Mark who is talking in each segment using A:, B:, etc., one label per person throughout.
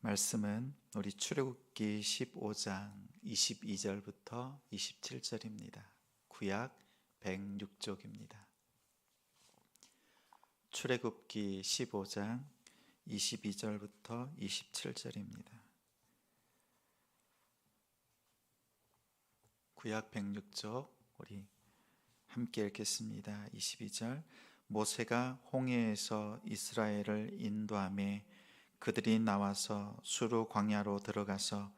A: 말씀은 우리 출애굽기 15장 22절부터 27절입니다. 구약 106쪽입니다. 출애굽기 15장 22절부터 27절입니다. 구약 106쪽 우리 함께 읽겠습니다. 22절 모세가 홍해에서 이스라엘을 인도함에 그들이 나와서 수루 광야로 들어가서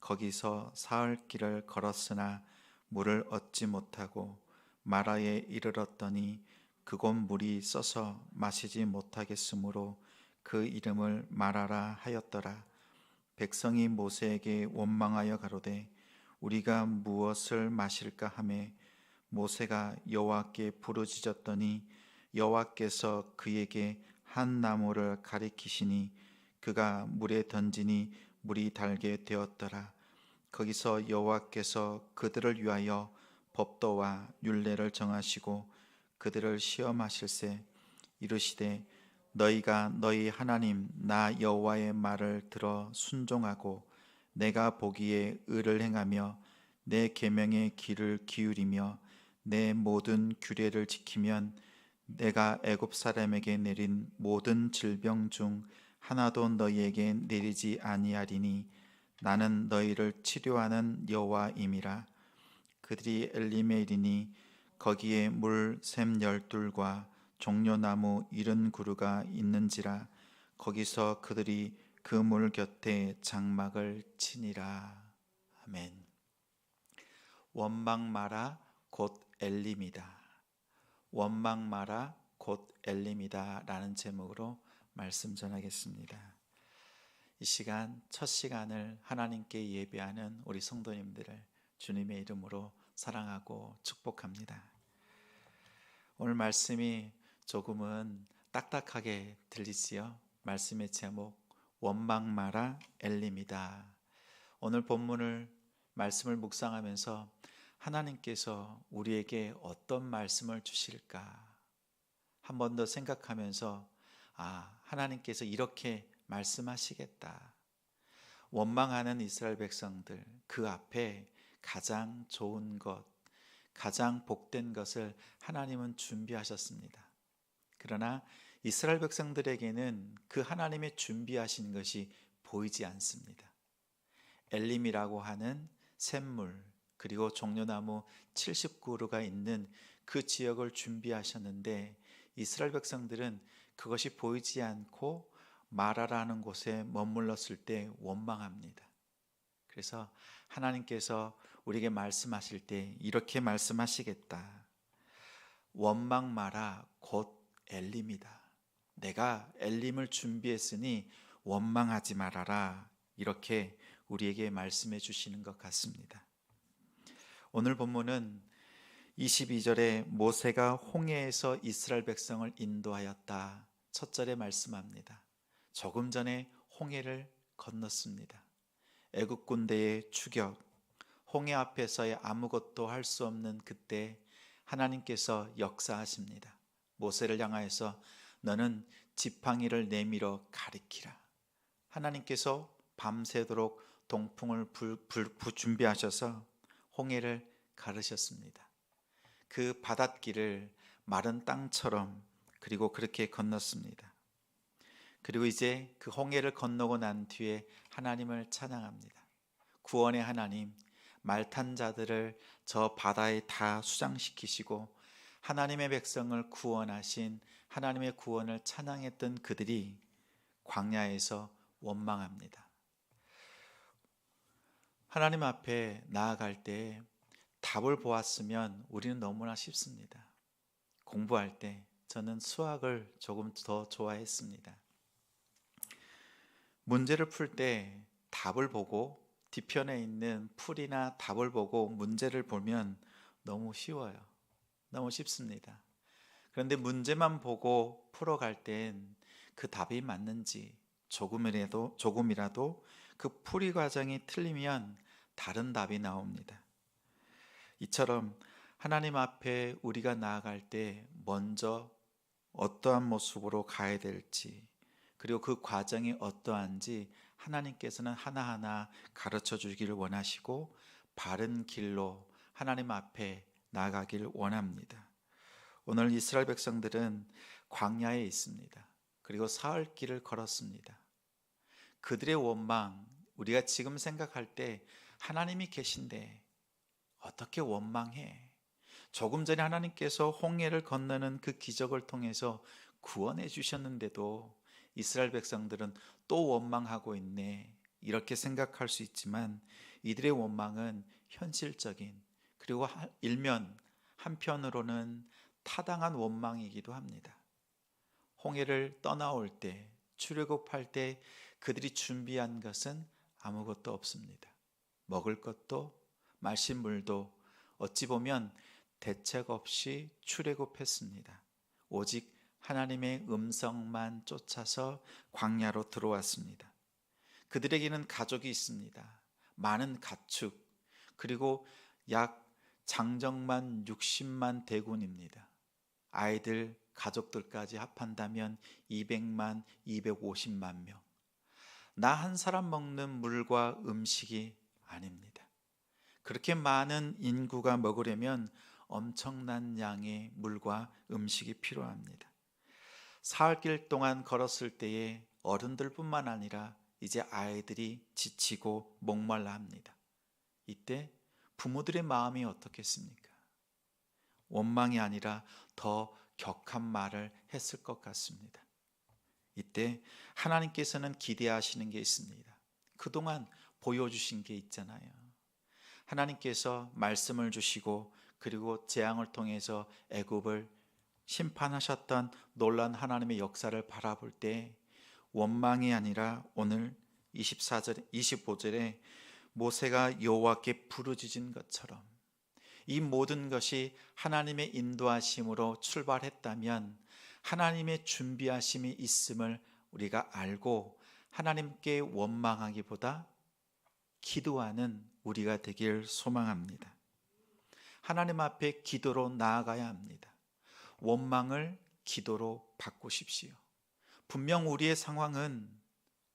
A: 거기서 사흘 길을 걸었으나 물을 얻지 못하고 마라에 이르렀더니 그곳 물이 써서 마시지 못하겠으므로 그 이름을 마라라 하였더라. 백성이 모세에게 원망하여 가로되 우리가 무엇을 마실까 하매 모세가 여호와께 부르짖었더니 여호와께서 그에게 한 나무를 가리키시니 그가 물에 던지니 물이 달게 되었더라. 거기서 여호와께서 그들을 위하여 법도와 율례를 정하시고 그들을 시험하실세 이르시되 너희가 너희 하나님 나 여호와의 말을 들어 순종하고 내가 보기에 의를 행하며 내 계명의 귀를 기울이며 내 모든 규례를 지키면 내가 애굽 사람에게 내린 모든 질병 중 하나도 너희에게 내리지 아니하리니 나는 너희를 치료하는 여호와임이라. 그들이 이르니 거기에 물샘 열둘과 종려나무 이른 그루가 있는지라. 거기서 그들이 그 물 곁에 장막을 치니라. 아멘. 원망 마라 곧 엘림이다. 원망 마라 곧 엘림이다 라는 제목으로 말씀 전하겠습니다. 이 시간 첫 시간을 하나님께 예배하는 우리 성도님들을 주님의 이름으로 사랑하고 축복합니다. 오늘 말씀이 조금은 딱딱하게 들리지요? 말씀의 제목 원망 마라 엘림이다. 오늘 본문을 말씀을 묵상하면서 하나님께서 우리에게 어떤 말씀을 주실까? 한 번 더 생각하면서 아, 하나님께서 이렇게 말씀하시겠다. 원망하는 이스라엘 백성들 그 앞에 가장 좋은 것, 가장 복된 것을 하나님은 준비하셨습니다. 그러나 이스라엘 백성들에게는 그 하나님의 준비하신 것이 보이지 않습니다. 엘림이라고 하는 샘물 그리고 종려나무 70그루가 있는 그 지역을 준비하셨는데 이스라엘 백성들은 그것이 보이지 않고 마라라는 곳에 머물렀을 때 원망합니다. 그래서 하나님께서 우리에게 말씀하실 때 이렇게 말씀하시겠다. 원망 마라 곧 엘림이다. 내가 엘림을 준비했으니 원망하지 말아라. 이렇게 우리에게 말씀해 주시는 것 같습니다. 오늘 본문은 22절에 모세가 홍해에서 이스라엘 백성을 인도하였다. 첫 절에 말씀합니다. 조금 전에 홍해를 건넜습니다. 애국 군대의 추격, 홍해 앞에서의 아무것도 할 수 없는 그때 하나님께서 역사하십니다. 모세를 향하여서 너는 지팡이를 내밀어 가리키라. 하나님께서 밤새도록 동풍을 불, 불, 불 준비하셔서 홍해를 가르셨습니다. 그 바닷길을 마른 땅처럼 그리고 그렇게 건넜습니다. 그리고 이제 그 홍해를 건너고 난 뒤에 하나님을 찬양합니다. 구원의 하나님, 말탄 자들을 저 바다에 다 수장시키시고 하나님의 백성을 구원하신 하나님의 구원을 찬양했던 그들이 광야에서 원망합니다. 하나님 앞에 나아갈 때 답을 보았으면 우리는 너무나 쉽습니다. 공부할 때 저는 수학을 조금 더 좋아했습니다. 문제를 풀 때 답을 보고 뒤편에 있는 풀이나 답을 보고 문제를 보면 너무 쉬워요. 너무 쉽습니다. 그런데 문제만 보고 풀어갈 땐 그 답이 맞는지 조금이라도 조금이라도 그 풀이 과정이 틀리면 다른 답이 나옵니다. 이처럼 하나님 앞에 우리가 나아갈 때 먼저 어떠한 모습으로 가야 될지 그리고 그 과정이 어떠한지 하나님께서는 하나하나 가르쳐 주기를 원하시고 바른 길로 하나님 앞에 나아가길 원합니다. 오늘 이스라엘 백성들은 광야에 있습니다. 그리고 사흘 길을 걸었습니다. 그들의 원망, 우리가 지금 생각할 때 하나님이 계신데 어떻게 원망해? 조금 전에 하나님께서 홍해를 건너는 그 기적을 통해서 구원해 주셨는데도 이스라엘 백성들은 또 원망하고 있네. 이렇게 생각할 수 있지만 이들의 원망은 현실적인 그리고 일면 한편으로는 타당한 원망이기도 합니다. 홍해를 떠나올 때 출애굽할 때 그들이 준비한 것은 아무것도 없습니다. 먹을 것도 마실 물도 어찌 보면 대책 없이 출애굽했습니다. 오직 하나님의 음성만 쫓아서 광야로 들어왔습니다. 그들에게는 가족이 있습니다. 많은 가축 그리고 약 장정만 60만 대군입니다. 아이들 가족들까지 합한다면 200만 250만 명. 나 한 사람 먹는 물과 음식이 아닙니다. 그렇게 많은 인구가 먹으려면 엄청난 양의 물과 음식이 필요합니다. 사흘길 동안 걸었을 때에 어른들뿐만 아니라 이제 아이들이 지치고 목말라 합니다. 이때 부모들의 마음이 어떻겠습니까? 원망이 아니라 더 격한 말을 했을 것 같습니다. 이때 하나님께서는 기대하시는 게 있습니다. 그동안 보여주신 게 있잖아요. 하나님께서 말씀을 주시고 그리고 재앙을 통해서 애굽을 심판하셨던 놀란 하나님의 역사를 바라볼 때 원망이 아니라 오늘 24절 25절에 모세가 여호와께 부르짖은 것처럼 이 모든 것이 하나님의 인도하심으로 출발했다면 하나님의 준비하심이 있음을 우리가 알고 하나님께 원망하기보다 기도하는 우리가 되길 소망합니다. 하나님 앞에 기도로 나아가야 합니다. 원망을 기도로 바꾸십시오. 분명 우리의 상황은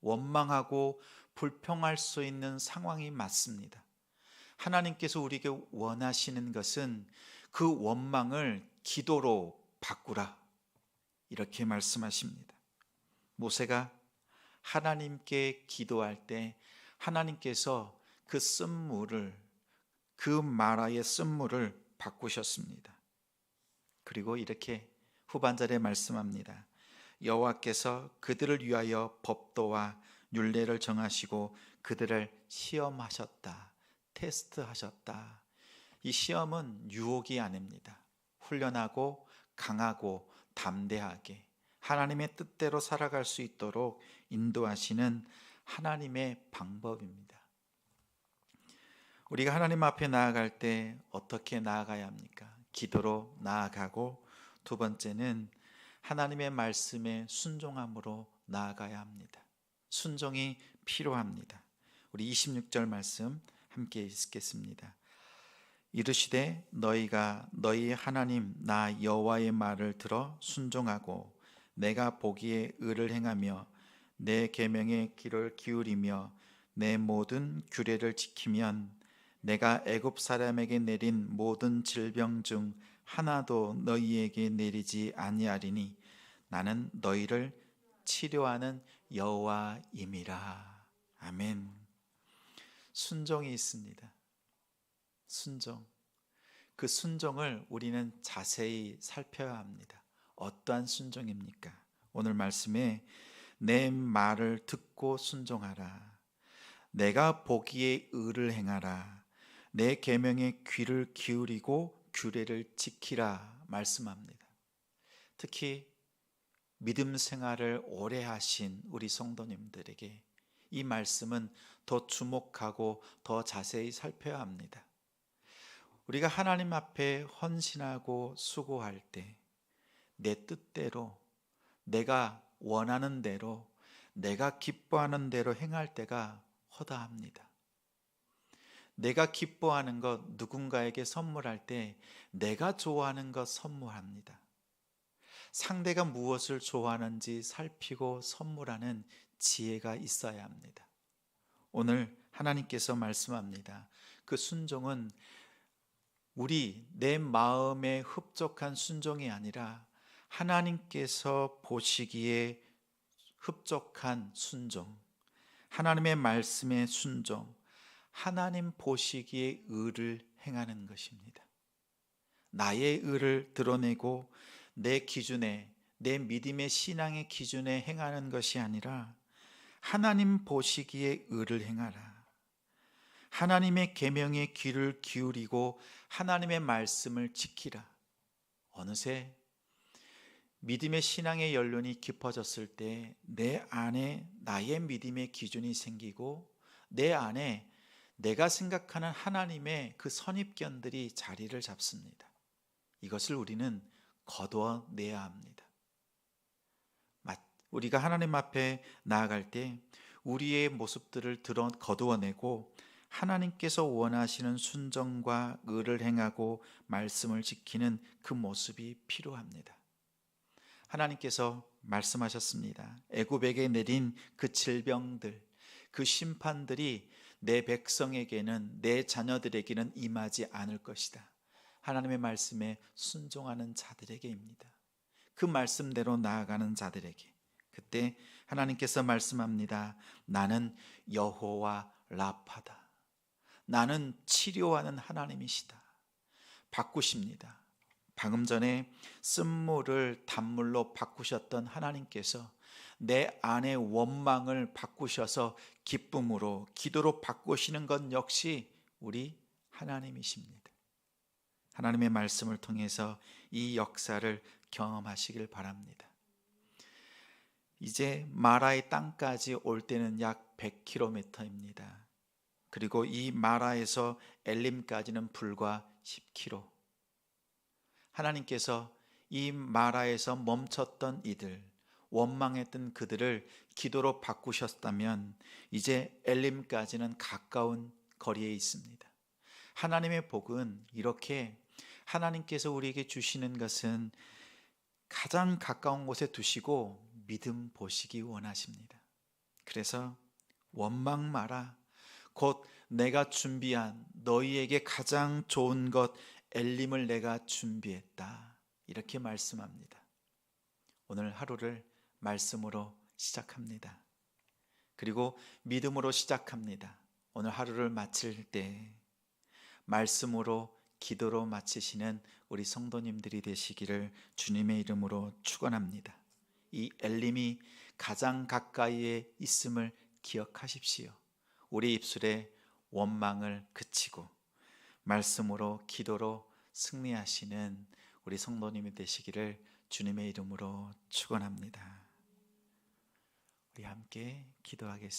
A: 원망하고 불평할 수 있는 상황이 맞습니다. 하나님께서 우리에게 원하시는 것은 그 원망을 기도로 바꾸라. 이렇게 말씀하십니다. 모세가 하나님께 기도할 때 하나님께서 그 쓴물을 그 마라의 쓴물을 바꾸셨습니다. 그리고 이렇게 후반절에 말씀합니다. 여호와께서 그들을 위하여 법도와 율례를 정하시고 그들을 시험하셨다. 테스트하셨다. 이 시험은 유혹이 아닙니다. 훈련하고 강하고 담대하게 하나님의 뜻대로 살아갈 수 있도록 인도하시는 하나님의 방법입니다. 우리가 하나님 앞에 나아갈 때 어떻게 나아가야 합니까? 기도로 나아가고 두 번째는 하나님의 말씀에 순종함으로 나아가야 합니다. 순종이 필요합니다. 우리 26절 말씀 함께 읽겠습니다. 이르시되 너희가 너희 하나님 나 여호와의 말을 들어 순종하고 내가 보기에 의를 행하며 내 계명의 귀를 기울이며 내 모든 규례를 지키면 내가 애굽 사람에게 내린 모든 질병 중 하나도 너희에게 내리지 아니하리니 나는 너희를 치료하는 여호와임이라. 아멘. 순종이 있습니다. 순종. 그 순종을 우리는 자세히 살펴야 합니다. 어떠한 순종입니까? 오늘 말씀에 내 말을 듣고 순종하라. 내가 보기에 의를 행하라. 내 계명에 귀를 기울이고 규례를 지키라 말씀합니다. 특히 믿음 생활을 오래 하신 우리 성도님들에게 이 말씀은 더 주목하고 더 자세히 살펴야 합니다. 우리가 하나님 앞에 헌신하고 수고할 때 내 뜻대로 내가 원하는 대로 내가 기뻐하는 대로 행할 때가 허다합니다. 내가 기뻐하는 것 누군가에게 선물할 때 내가 좋아하는 것 선물합니다. 상대가 무엇을 좋아하는지 살피고 선물하는 지혜가 있어야 합니다. 오늘 하나님께서 말씀합니다. 그 순종은 우리 내 마음에 흡족한 순종이 아니라 하나님께서 보시기에 흡족한 순종, 하나님의 말씀에 순종, 하나님 보시기에 의를 행하는 것입니다. 나의 의를 드러내고 내 기준에 내 믿음의 신앙의 기준에 행하는 것이 아니라 하나님 보시기에 의를 행하라. 하나님의 계명에 귀를 기울이고 하나님의 말씀을 지키라. 어느새 믿음의 신앙의 연륜이 깊어졌을 때 내 안에 나의 믿음의 기준이 생기고 내 안에 내가 생각하는 하나님의 그 선입견들이 자리를 잡습니다. 이것을 우리는 거두어 내야 합니다. 우리가 하나님 앞에 나아갈 때 우리의 모습들을 드러 거두어내고 하나님께서 원하시는 순정과 의를 행하고 말씀을 지키는 그 모습이 필요합니다. 하나님께서 말씀하셨습니다. 애굽에게 내린 그 질병들, 그 심판들이 내 백성에게는 내 자녀들에게는 임하지 않을 것이다. 하나님의 말씀에 순종하는 자들에게입니다. 그 말씀대로 나아가는 자들에게. 그때 하나님께서 말씀합니다. 나는 여호와 라파다. 나는 치료하는 하나님이시다. 바꾸십니다. 방금 전에 쓴물을 단물로 바꾸셨던 하나님께서 내 안의 원망을 바꾸셔서 기쁨으로 기도로 바꾸시는 것 역시 우리 하나님이십니다. 하나님의 말씀을 통해서 이 역사를 경험하시길 바랍니다. 이제 마라의 땅까지 올 때는 약 100km입니다. 그리고 이 마라에서 엘림까지는 불과 10km. 하나님께서 이 마라에서 멈췄던 이들, 원망했던 그들을 기도로 바꾸셨다면 이제 엘림까지는 가까운 거리에 있습니다. 하나님의 복은 이렇게 하나님께서 우리에게 주시는 것은 가장 가까운 곳에 두시고 믿음 보시기 원하십니다. 그래서 원망 마라. 곧 내가 준비한 너희에게 가장 좋은 것 엘림을 내가 준비했다. 이렇게 말씀합니다. 오늘 하루를 말씀으로 시작합니다. 그리고 믿음으로 시작합니다. 오늘 하루를 마칠 때 말씀으로 기도로 마치시는 우리 성도님들이 되시기를 주님의 이름으로 축원합니다. 이 엘림이 가장 가까이에 있음을 기억하십시오. 우리 입술에 원망을 그치고 말씀으로 기도로 승리하시는 우리 성도님이 되시기를 주님의 이름으로 축원합니다. 우리 함께 기도하겠습니다.